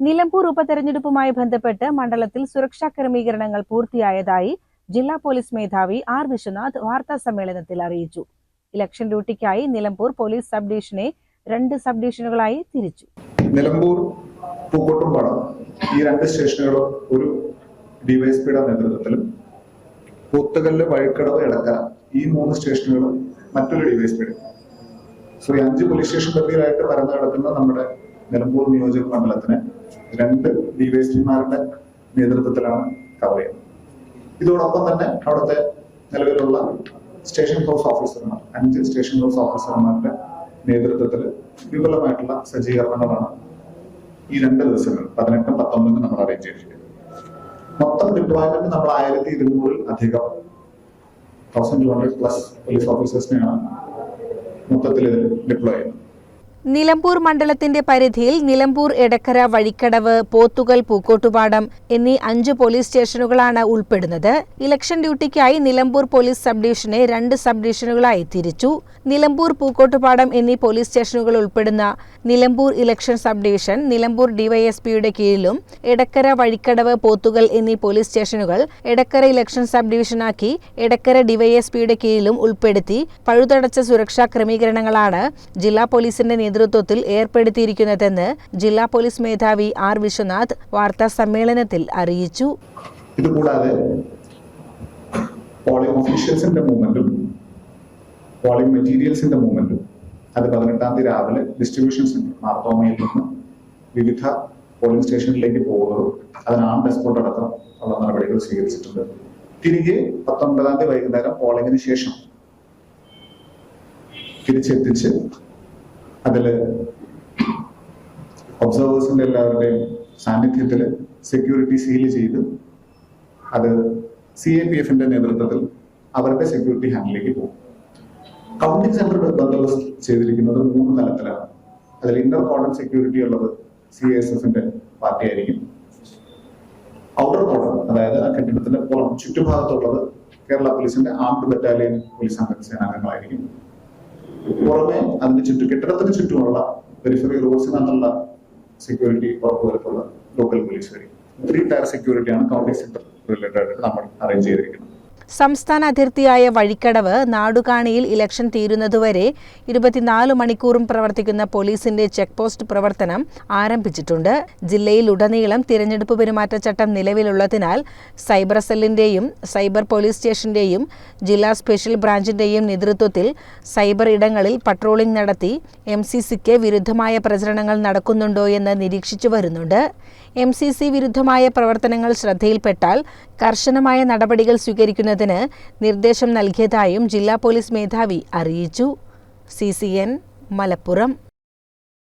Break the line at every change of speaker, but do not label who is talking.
നിലമ്പൂർ ഉപതെരഞ്ഞെടുപ്പുമായി ബന്ധപ്പെട്ട് മണ്ഡലത്തിൽ സുരക്ഷാ ക്രമീകരണങ്ങൾ പൂർത്തിയായതായി ജില്ലാ പോലീസ് മേധാവി ആർ വിശ്വനാഥ് വാർത്താ സമ്മേളനത്തിൽ അറിയിച്ചു. ഇലക്ഷൻ ഡ്യൂട്ടിക്കായി നിലമ്പൂർ പോലീസ് സബ് ഡിവിഷനെ രണ്ട് സബ് ഡിവിഷനുകളായി തിരിച്ചു.
നിലമ്പൂർ പൂക്കോട്ടുംപാടം ഈ രണ്ട് സ്റ്റേഷനുകളും ഒരു ഡിവൈഎസ്പിയുടെ നേതൃത്വത്തിലും പൂത്തുകല്ല് വഴിക്കടവ് എടക്കര ഈ മൂന്ന് സ്റ്റേഷനുകളും മറ്റൊരു ഡിവൈഎസ്പിയുടെ. സോ അഞ്ച് പോലീസ് സ്റ്റേഷൻ പരിധിയിലായിട്ട് പരന്നു കിടക്കുന്ന നമ്മുടെ നിലമ്പൂർ നിയോജക മണ്ഡലത്തിന് രണ്ട് ഡിവൈഎസ്പിമാരുടെ നേതൃത്വത്തിലാണ് കവർ ചെയ്യുന്നത്. ഇതോടൊപ്പം തന്നെ അവിടുത്തെ നിലവിലുള്ള സ്റ്റേഷൻ ഹൗസ് ഓഫീസർമാർ അഞ്ച് സ്റ്റേഷൻ ഹൗസ് ഓഫീസർമാരുടെ നേതൃത്വത്തിൽ വിപുലമായിട്ടുള്ള സജ്ജീകരണങ്ങളാണ് ഈ രണ്ട് ദിവസങ്ങൾ പതിനെട്ടും പത്തൊമ്പതും നമ്മൾ അറേഞ്ച് ചെയ്തിരിക്കുന്നത്. മൊത്തം ഡിപ്ലോയ്മെന്റ് നമ്മൾ ആയിരത്തി ഇരുന്നൂറിൽ അധികം thousand two hundred plus police ഓഫീസേഴ്സിനെയാണ് മൊത്തത്തിൽ ഇതിൽ ഡിപ്ലോയ് ചെയ്യുന്നത്.
നിലമ്പൂർ മണ്ഡലത്തിന്റെ പരിധിയിൽ നിലമ്പൂർ എടക്കര വഴിക്കടവ് പോത്തുകൽ പൂക്കോട്ടുപാടം എന്നീ അഞ്ച് പോലീസ് സ്റ്റേഷനുകളാണ് ഉൾപ്പെടുന്നത്. ഇലക്ഷൻ ഡ്യൂട്ടിക്കായി നിലമ്പൂർ പോലീസ് സബ് ഡിവിഷനെ രണ്ട് സബ് ഡിവിഷനുകളായി തിരിച്ചു. നിലമ്പൂർ പൂക്കോട്ടുപാടം എന്നീ പോലീസ് സ്റ്റേഷനുകൾ ഉൾപ്പെടുന്ന Nilambur election sub division Nilambur ഡിവൈഎസ്പിയുടെ കീഴിലും എടക്കര വഴിക്കടവ് പോത്തുകൽ എന്നീ പോലീസ് സ്റ്റേഷനുകൾ എടക്കര ഇലക്ഷൻ സബ് ഡിവിഷനാക്കി എടക്കര ഡിവൈഎസ്പിയുടെ കീഴിലും ഉൾപ്പെടുത്തി പഴുതടച്ച സുരക്ഷാ ക്രമീകരണങ്ങളാണ് ജില്ലാ പോലീസിന്റെ നേതൃത്വത്തിൽ ഏർപ്പെടുത്തിയിരിക്കുന്നതെന്ന് ജില്ലാ പോലീസ് മേധാവി ആർ വിശ്വനാഥ് വാർത്താ സമ്മേളനത്തിൽ അറിയിച്ചു.
ഇതുകൂടാതെ പോളിംഗ് ഓഫീഷ്യൽസിന്റെ മൂവ്മെന്റും പോളിംഗ് മെറ്റീരിയൽസിന്റെ മൂവ്മെന്റും അത് പതിനെട്ടാം തീയതി രാവിലെ ഡിസ്ട്രിബ്യൂഷൻ സെന്റർ മാർത്തോമയിൽ നിന്ന് വിവിധ പോളിംഗ് സ്റ്റേഷനിലേക്ക് പോകുന്നതും അതിന് ആം ഡെസ്പോർട്ട് അടക്കം ഉള്ള നടപടികൾ സ്വീകരിച്ചിട്ടുണ്ട്. തിരികെ പത്തൊൻപതാം തീയതി വൈകുന്നേരം പോളിംഗിന് ശേഷം തിരിച്ചെത്തിച്ച് അതിൽ ഒബ്സർവേഴ്സിന്റെ എല്ലാവരുടെയും സാന്നിധ്യത്തിൽ സെക്യൂരിറ്റി സീൽ ചെയ്ത് അത് സി എ പി എഫിന്റെ നേതൃത്വത്തിൽ അവരുടെ സെക്യൂരിറ്റി ഹാൻഡിലേക്ക് പോകും. കൗണ്ടിംഗ് സെന്റർ ബന്ദോബസ്ത് ചെയ്തിരിക്കുന്നത് മൂന്ന് തലത്തിലാണ്. അതിൽ ഇന്റർ കോർഡൺ സെക്യൂരിറ്റി ഉള്ളത് സി എസ് എഫിന്റെ പാർട്ടി ആയിരിക്കും ഔട്ടർ കോർഡൺ അതായത് ആ കെട്ടിടത്തിന്റെ പുറം ചുറ്റുഭാഗത്തുള്ളത് കേരള പോലീസിന്റെ ആംഡ് ബറ്റാലിയൻ പോലീസ് സംഘ സേനാംഗങ്ങളായിരിക്കും. പുറമെ അതിന് ചുറ്റും കെട്ടിടത്തിന് ചുറ്റുമുള്ള പെരിഫറി റോഡ്സിനകത്തുള്ള സെക്യൂരിറ്റി ഉറപ്പുവരുത്തുള്ള ലോക്കൽ പോലീസ് വരെ. ത്രീ ടയർ സെക്യൂരിറ്റിയാണ് കൗണ്ടി സെന്റർ റിലേറ്റഡ് ആയിട്ട് നമ്മൾ അറേഞ്ച് ചെയ്തിരിക്കുന്നത്.
സംസ്ഥാന അതിർത്തിയായ വഴിക്കടവ് നാടുകാണിയിൽ ഇലക്ഷൻ തീരുന്നതുവരെ ഇരുപത്തിനാല് മണിക്കൂറും പ്രവർത്തിക്കുന്ന പോലീസിന്റെ ചെക്ക് പോസ്റ്റ് പ്രവർത്തനം ആരംഭിച്ചിട്ടുണ്ട്. ജില്ലയിൽ ഉടനീളം തിരഞ്ഞെടുപ്പ് പെരുമാറ്റച്ചട്ടം നിലവിലുള്ളതിനാൽ സൈബർ സെല്ലിന്റെയും സൈബർ പോലീസ് സ്റ്റേഷന്റെയും ജില്ലാ സ്പെഷ്യൽ ബ്രാഞ്ചിന്റെയും നേതൃത്വത്തിൽ സൈബർ ഇടങ്ങളിൽ പട്രോളിംഗ് നടത്തി എം സി സിക്ക് വിരുദ്ധമായ പ്രചരണങ്ങൾ നടക്കുന്നുണ്ടോ എന്ന് നിരീക്ഷിച്ചു വരുന്നുണ്ട്. എം സി സി വിരുദ്ധമായ പ്രവർത്തനങ്ങൾ ശ്രദ്ധയിൽപ്പെട്ടാൽ കർശനമായ നടപടികൾ സ്വീകരിക്കുന്നതിന് നിർദ്ദേശം നൽകിയതായും ജില്ലാ പോലീസ് മേധാവി അറിയിച്ചു. C C N Malappuram.